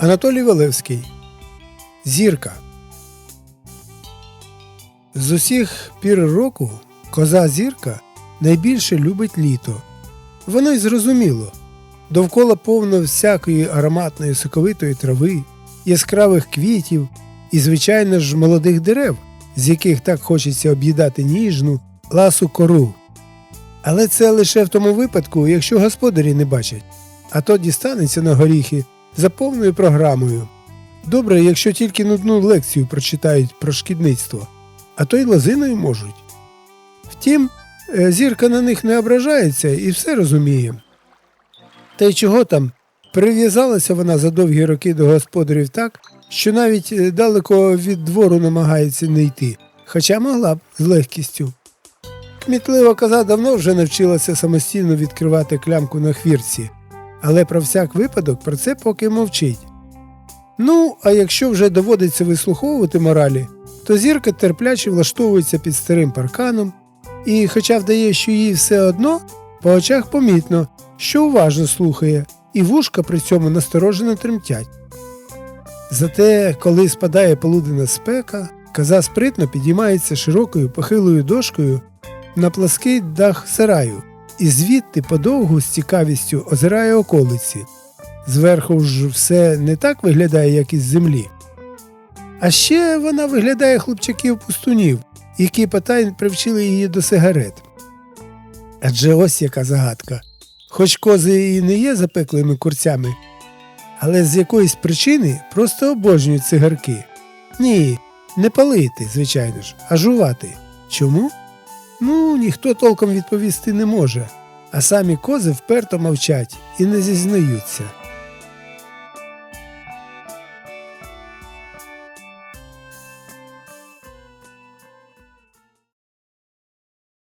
Анатолій Валевський. Зірка. З усіх пір року коза зірка найбільше любить літо. Воно й зрозуміло. Довкола повно всякої ароматної соковитої трави, яскравих квітів і, звичайно ж, молодих дерев, з яких так хочеться об'їдати ніжну, ласу кору. Але це лише в тому випадку, якщо господарі не бачать, а то дістанеться на горіхи за повною програмою. Добре, якщо тільки нудну лекцію прочитають про шкідництво, а то й лозиною можуть. Втім, е, зірка на них не ображається і все розуміє. Та й чого там? Прив'язалася вона за довгі роки до господарів так, що навіть е, далеко від двору намагається не йти, хоча могла б з легкістю. Кмітлива коза давно вже навчилася самостійно відкривати клямку на хвірці, але про всяк випадок про це поки мовчить. Ну, а якщо вже доводиться вислуховувати моралі, то зірка терпляче влаштовується під старим парканом, і, хоча вдає, що їй все одно, по очах помітно, що уважно слухає, і вушка при цьому насторожено тремтять. Зате, коли спадає полуденна спека, коза спритно підіймається широкою похилою дошкою на плаский дах сараю і звідти подовгу з цікавістю озирає околиці. Зверху ж все не так виглядає, як із землі. А ще вона виглядає хлопчаків-пустунів, які Патайн привчили її до сигарет. Адже ось яка загадка. Хоч кози і не є запеклими курцями, але з якоїсь причини просто обожнюють цигарки. Ні, не палити, звичайно ж, а жувати. Чому? Ну, ніхто толком відповісти не може, а самі кози вперто мовчать і не зізнаються.